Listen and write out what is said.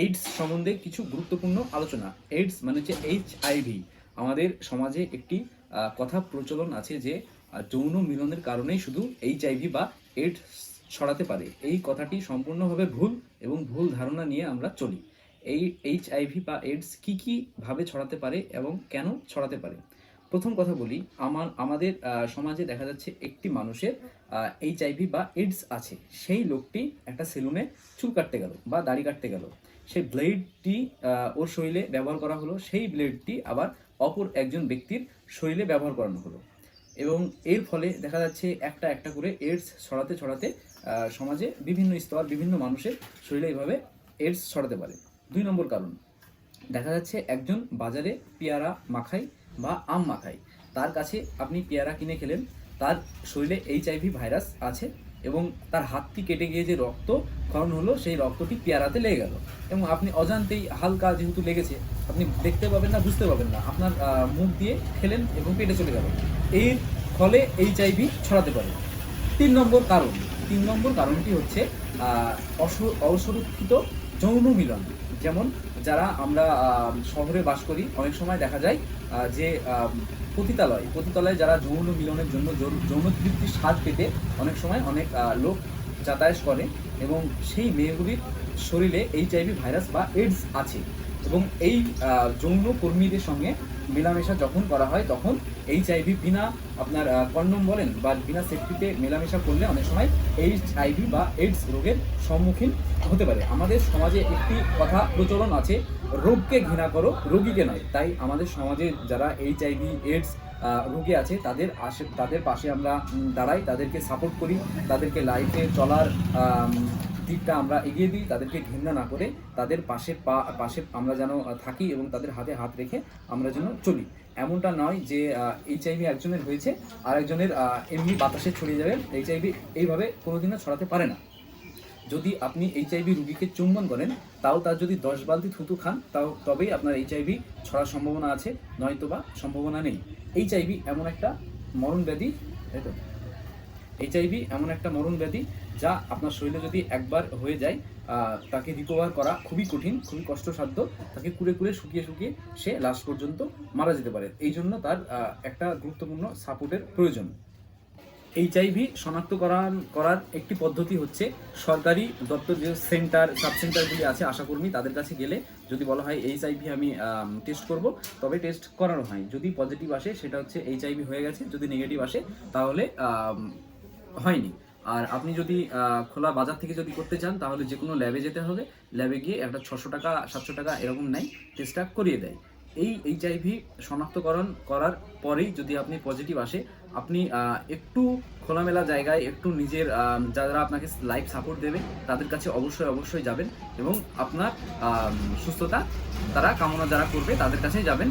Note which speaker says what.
Speaker 1: AIDS সম্বন্ধে কিছু গুরুত্বপূর্ণ আলোচনা। এইডস মানে হচ্ছে এইচ আইভি আমাদের সমাজে একটি কথা প্রচলন আছে যে যৌন মিলনের কারণেই শুধু এইচ আইভি বা এইডস ছড়াতে পারে। এই কথাটি সম্পূর্ণভাবে ভুল এবং ভুল ধারণা নিয়ে আমরা চলি। এই এইচ আইভি বা এইডস কী কী ভাবে ছড়াতে পারে এবং কেন ছড়াতে পারে? প্রথম কথা বলি, আমার, আমাদের সমাজে দেখা যাচ্ছে একটি মানুষের এইচ আইভি বা এইডস আছে। সেই লোকটি একটা সেলুনে চুল কাটতে গেল বা দাড়ি কাটতে গেল। সেই ব্লেডটি ওর শরীরে ব্যবহার করা হলো, সেই ব্লেডটি আবার অপর একজন ব্যক্তির শরীরে ব্যবহার করানো হলো। এবং এর ফলে দেখা যাচ্ছে একটা একটা করে এইডস ছড়াতে ছড়াতে সমাজে বিভিন্ন স্তর, বিভিন্ন মানুষের শরীরে এইভাবে এইডস ছড়াতে পারে। দুই নম্বর কারণ, দেখা যাচ্ছে একজন বাজারে পেয়ারা মাখাই বা আম মাখাই, তার কাছে আপনি পেয়ারা কিনে খেলেন, তার শরীরে এইচআইভি ভাইরাস আছে এবং তার হাতটি কেটে গিয়ে যে রক্ত ক্ষরণ হলো সেই রক্তটি পেয়ারাতে লেগে গেল। এবং আপনি অজান্তেই হালকা যেহেতু লেগেছে, আপনি দেখতে পাবেন না, বুঝতে পাবেন না। আপনার মুখ দিয়ে খেলেন এবং পেটে চলে গেল। এর ফলে এইচআইভি ছড়াতে পারে। তিন নম্বর কারণ, তিন নম্বর কারণটি হচ্ছে অসু- অসুরক্ষিত যৌন মিলন। যেমন যারা আমরা শহরে বাস করি, অনেক সময় দেখা যায় যে পতিতালয়। পতিতালয়ে যারা যৌন মিলনের জন্য যৌন তৃপ্তির স্বাদ পেতে অনেক সময় অনেক লোক যাতায়াত করে এবং সেই মেয়েগুলির শরীরে এইচআইভি ভাইরাস বা এইডস আছে। এবং এই যৌন কর্মীদের সঙ্গে মেলামেশা যখন করা হয়, তখন এইচআইভি বিনা আপনার কন্ডম বলেন বা বিনা সেফটিতে মেলামেশা করলে অনেক সময় এইচআইভি বা এইডস রোগের সম্মুখীন হতে পারে। আমাদের সমাজে একটি কথা প্রচলন আছে, রোগকে ঘৃণা করো, রোগীকে নয়। তাই আমাদের সমাজে যারা এইচআইভি এইডস রোগী আছে, তাদের আশে তাদের পাশে আমরা দাঁড়াই, তাদেরকে সাপোর্ট করি, তাদেরকে লাইফে চলার দিকটা আমরা এগিয়ে দিই, তাদেরকে ঘৃণা না করে তাদের পাশে পা, পাশে আমরা যেন থাকি এবং তাদের হাতে হাত রেখে আমরা যেন চলি। এমনটা নয় যে এইচআইভি একজনের হয়েছে আর একজনের এমনি বাতাসে ছড়িয়ে যাবে। এইচআইভি এইভাবে কোনোদিনও ছড়াতে পারে না। যদি আপনি এইচআইভি রুগীকে চুম্বন করেন, তাও তার যদি দশ বালতি থুতু খান, তাও তবেই আপনার এইচআইভি ছড়ার সম্ভাবনা আছে নয়তো বা সম্ভাবনা নেই। এইচআইভি এমন একটা মরণ ব্যাধি তাই তো? এইচআইভি এমন একটা মরণ ব্যাধি যা আপনার শরীরে যদি একবার হয়ে যায় তাকে রিকভার করা খুবই কঠিন, খুবই কষ্টসাধ্য। তাকে কুড়ে কুড়ে শুকিয়ে শুকিয়ে সে লাস্ট পর্যন্ত মারা যেতে পারে। এই জন্য তার একটা গুরুত্বপূর্ণ সাপোর্টের প্রয়োজন। এইচআইভি শনাক্ত করার করার একটি পদ্ধতি হচ্ছে সরকারি দপ্তর যে সেন্টার সাব সেন্টারগুলি আছে, আশাকর্মী তাদের কাছে গেলে যদি বলা হয় এইচআইভি আমি টেস্ট করব, তবে টেস্ট করানো হয়। যদি পজিটিভ আসে, সেটা হচ্ছে এইচআইভি হয়ে গেছে, যদি নেগেটিভ আসে, তাহলে হয়নি। আর আপনি যদি খোলা বাজার থেকে যদি করতে চান, তাহলে যে কোনো ল্যাবে যেতে হবে। ল্যাবে গিয়ে একটা ছশো টাকা, সাতশো টাকা এরকম নেয় টেস্টটা করিয়ে দেয়। এই এইচআইভি শনাক্তকরণ করার পরেই যদি আপনি পজিটিভ আসে, আপনি একটু খোলামেলা জায়গায় একটু নিজের যারা আপনাকে লাইফ সাপোর্ট দেবে, তাদের কাছে অবশ্যই অবশ্যই যাবেন এবং আপনার সুস্থতা, তারা কামনা যারা করবে, তাদের কাছেই যাবেন।